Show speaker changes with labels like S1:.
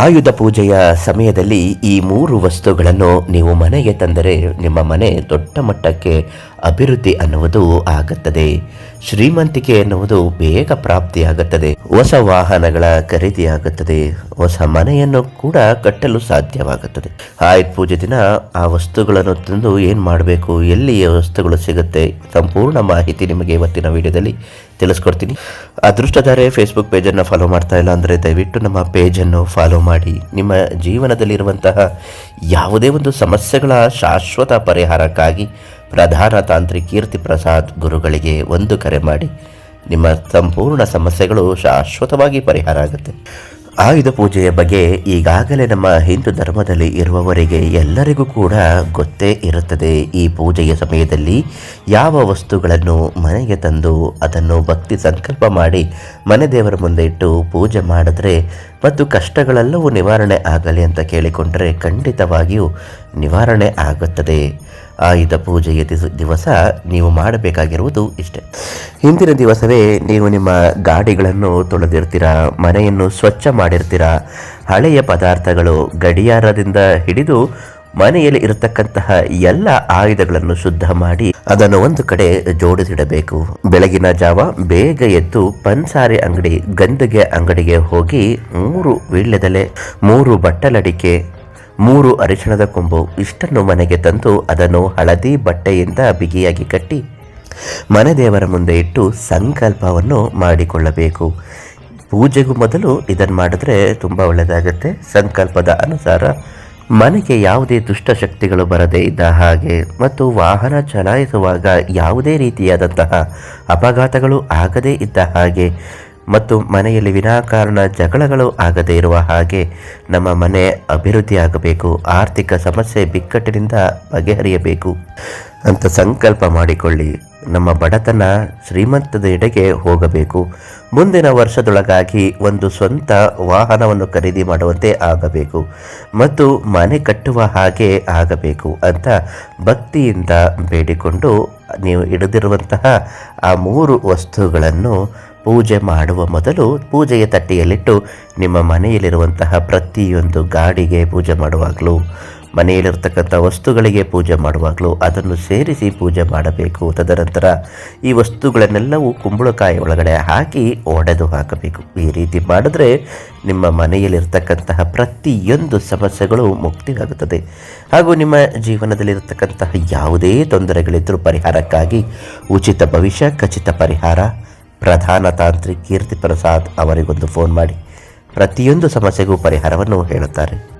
S1: ಆಯುಧ ಪೂಜೆಯ ಸಮಯದಲ್ಲಿ ಈ ಮೂರು ವಸ್ತುಗಳನ್ನು ನೀವು ಮನೆಗೆ ತಂದರೆ ನಿಮ್ಮ ಮನೆ ದೊಡ್ಡ ಮಟ್ಟಕ್ಕೆ ಅಭಿವೃದ್ಧಿ ಅನ್ನುವುದು ಆಗುತ್ತದೆ. ಶ್ರೀಮಂತಿಕೆ ಎನ್ನುವುದು ಬೇಗ ಪ್ರಾಪ್ತಿಯಾಗುತ್ತದೆ. ಹೊಸ ವಾಹನಗಳ ಖರೀದಿಯಾಗುತ್ತದೆ. ಹೊಸ ಮನೆಯನ್ನು ಕೂಡ ಕಟ್ಟಲು ಸಾಧ್ಯವಾಗುತ್ತದೆ. ಆಯುಧ ಪೂಜೆ ದಿನ ಆ ವಸ್ತುಗಳನ್ನು ತಂದು ಏನು ಮಾಡಬೇಕು ಎಲ್ಲಿ ವಸ್ತುಗಳು ಸಿಗುತ್ತೆ, ಸಂಪೂರ್ಣ ಮಾಹಿತಿ ನಿಮಗೆ ಇವತ್ತಿನ ವಿಡಿಯೋದಲ್ಲಿ ತಿಳಿಸ್ಕೊಡ್ತೀನಿ. ಅದೃಷ್ಟಧಾರೆ ಫೇಸ್ಬುಕ್ ಪೇಜನ್ನು ಫಾಲೋ ಮಾಡ್ತಾ ಇಲ್ಲ ಅಂದರೆ ದಯವಿಟ್ಟು ನಮ್ಮ ಪೇಜನ್ನು ಫಾಲೋ ಮಾಡಿ. ನಿಮ್ಮ ಜೀವನದಲ್ಲಿರುವಂತಹ ಯಾವುದೇ ಒಂದು ಸಮಸ್ಯೆಗಳ ಶಾಶ್ವತ ಪರಿಹಾರಕ್ಕಾಗಿ ಪ್ರಧಾನ ತಾಂತ್ರಿಕ ಕೀರ್ತಿ ಪ್ರಸಾದ್ ಗುರುಗಳಿಗೆ ಒಂದು ಕರೆ ಮಾಡಿ. ನಿಮ್ಮ ಸಂಪೂರ್ಣ ಸಮಸ್ಯೆಗಳು ಶಾಶ್ವತವಾಗಿ ಪರಿಹಾರ ಆಗುತ್ತೆ. ಆಯುಧ ಪೂಜೆಯ ಬಗ್ಗೆ ಈಗಾಗಲೇ ನಮ್ಮ ಹಿಂದೂ ಧರ್ಮದಲ್ಲಿ ಇರುವವರಿಗೆ ಎಲ್ಲರಿಗೂ ಕೂಡ ಗೊತ್ತೇ ಇರುತ್ತದೆ. ಈ ಪೂಜೆಯ ಸಮಯದಲ್ಲಿ ಯಾವ ವಸ್ತುಗಳನ್ನು ಮನೆಗೆ ತಂದು ಅದನ್ನು ಭಕ್ತಿ ಸಂಕಲ್ಪ ಮಾಡಿ ಮನೆ ದೇವರ ಮುಂದೆ ಇಟ್ಟು ಪೂಜೆ ಮಾಡಿದ್ರೆ ಮತ್ತು ಕಷ್ಟಗಳೆಲ್ಲವೂ ನಿವಾರಣೆ ಆಗಲಿ ಅಂತ ಕೇಳಿಕೊಂಡರೆ ಖಂಡಿತವಾಗಿಯೂ ನಿವಾರಣೆ ಆಗುತ್ತದೆ. ಆಯುಧ ಪೂಜೆಯ ದಿವಸ ನೀವು ಮಾಡಬೇಕಾಗಿರುವುದು ಇಷ್ಟೇ. ಹಿಂದಿನ ದಿವಸವೇ ನೀವು ನಿಮ್ಮ ಗಾಡಿಗಳನ್ನು ತೊಳೆದಿರ್ತೀರಾ, ಮನೆಯನ್ನು ಸ್ವಚ್ಛ ಮಾಡಿರ್ತೀರಾ, ಹಳೆಯ ಪದಾರ್ಥಗಳು ಗಡಿಯಾರದಿಂದ ಹಿಡಿದು ಮನೆಯಲ್ಲಿ ಇರತಕ್ಕಂತಹ ಎಲ್ಲ ಆಯುಧಗಳನ್ನು ಶುದ್ಧ ಮಾಡಿ ಅದನ್ನು ಒಂದು ಕಡೆ ಜೋಡಿಸಿಡಬೇಕು. ಬೆಳಗಿನ ಜಾವ ಬೇಗ ಎದ್ದು ಪನ್ಸಾರಿ ಅಂಗಡಿ ಗಂದಿಗೆ ಅಂಗಡಿಗೆ ಹೋಗಿ ಮೂರು ವೀಳ್ಯದಲೆ, ಮೂರು ಬಟ್ಟಲಡಿಕೆ ಮೂರು ಅರಿಶಿಣದ ಕೊಂಬು ಇಷ್ಟನ್ನು ಮನೆಗೆ ತಂದು ಅದನ್ನು ಹಳದಿ ಬಟ್ಟೆಯಿಂದ ಬಿಗಿಯಾಗಿ ಕಟ್ಟಿ ಮನೆ ದೇವರ ಮುಂದೆ ಇಟ್ಟು ಸಂಕಲ್ಪವನ್ನು ಮಾಡಿಕೊಳ್ಳಬೇಕು. ಪೂಜೆಗೂ ಮೊದಲು ಇದನ್ನು ಮಾಡಿದ್ರೆ ತುಂಬ ಒಳ್ಳೆಯದಾಗುತ್ತೆ. ಸಂಕಲ್ಪದ ಅನುಸಾರ ಮನೆಗೆ ಯಾವುದೇ ದುಷ್ಟಶಕ್ತಿಗಳು ಬರದೇ ಇದ್ದ ಹಾಗೆ ಮತ್ತು ವಾಹನ ಚಲಾಯಿಸುವಾಗ ಯಾವುದೇ ರೀತಿಯಾದಂತಹ ಅಪಘಾತಗಳು ಆಗದೇ ಇದ್ದ ಹಾಗೆ ಮತ್ತು ಮನೆಯಲ್ಲಿ ವಿನಾಕಾರಣ ಜಗಳಗಳು ಆಗದೇ ಇರುವ ಹಾಗೆ ನಮ್ಮ ಮನೆ ಅಭಿವೃದ್ಧಿಯಾಗಬೇಕು, ಆರ್ಥಿಕ ಸಮಸ್ಯೆ ಬಿಕ್ಕಟ್ಟಿನಿಂದ ಬಗೆಹರಿಯಬೇಕು ಅಂತ ಸಂಕಲ್ಪ ಮಾಡಿಕೊಳ್ಳಿ. ನಮ್ಮ ಬಡತನ ಶ್ರೀಮಂತದ ಎಡೆಗೆ ಹೋಗಬೇಕು. ಮುಂದಿನ ವರ್ಷದೊಳಗಾಗಿ ಒಂದು ಸ್ವಂತ ವಾಹನವನ್ನು ಖರೀದಿ ಮಾಡುವಂತೆ ಆಗಬೇಕು ಮತ್ತು ಮನೆ ಕಟ್ಟುವ ಹಾಗೆ ಆಗಬೇಕು ಅಂತ ಭಕ್ತಿಯಿಂದ ಬೇಡಿಕೊಂಡು ನೀವು ಹಿಡಿದಿರುವಂತಹ ಆ ಮೂರು ವಸ್ತುಗಳನ್ನು ಪೂಜೆ ಮಾಡುವ ಮೊದಲು ಪೂಜೆಯ ತಟ್ಟೆಯಲ್ಲಿಟ್ಟು ನಿಮ್ಮ ಮನೆಯಲ್ಲಿರುವಂತಹ ಪ್ರತಿಯೊಂದು ಗಾಡಿಗೆ ಪೂಜೆ ಮಾಡುವಾಗಲೂ, ಮನೆಯಲ್ಲಿರ್ತಕ್ಕಂಥ ವಸ್ತುಗಳಿಗೆ ಪೂಜೆ ಮಾಡುವಾಗಲೂ ಅದನ್ನು ಸೇರಿಸಿ ಪೂಜೆ ಮಾಡಬೇಕು. ತದನಂತರ ಈ ವಸ್ತುಗಳನ್ನೆಲ್ಲವೂ ಕುಂಬಳಕಾಯಿ ಒಳಗಡೆ ಹಾಕಿ ಒಡೆದು ಹಾಕಬೇಕು. ಈ ರೀತಿ ಮಾಡಿದ್ರೆ ನಿಮ್ಮ ಮನೆಯಲ್ಲಿರ್ತಕ್ಕಂತಹ ಪ್ರತಿಯೊಂದು ಸಮಸ್ಯೆಗಳು ಮುಕ್ತಿಯಾಗುತ್ತದೆ. ಹಾಗೂ ನಿಮ್ಮ ಜೀವನದಲ್ಲಿರ್ತಕ್ಕಂತಹ ಯಾವುದೇ ತೊಂದರೆಗಳಿದ್ದರೂ ಪರಿಹಾರಕ್ಕಾಗಿ ಉಚಿತ ಭವಿಷ್ಯ, ಖಚಿತ ಪರಿಹಾರ ಪ್ರಧಾನ ತಾಂತ್ರಿಕ್ ಕೀರ್ತಿ ಪ್ರಸಾದ್ ಅವರಿಗೊಂದು ಫೋನ್ ಮಾಡಿ ಪ್ರತಿಯೊಂದು ಸಮಸ್ಯೆಗೂ ಪರಿಹಾರವನ್ನು ಹೇಳುತ್ತಾರೆ.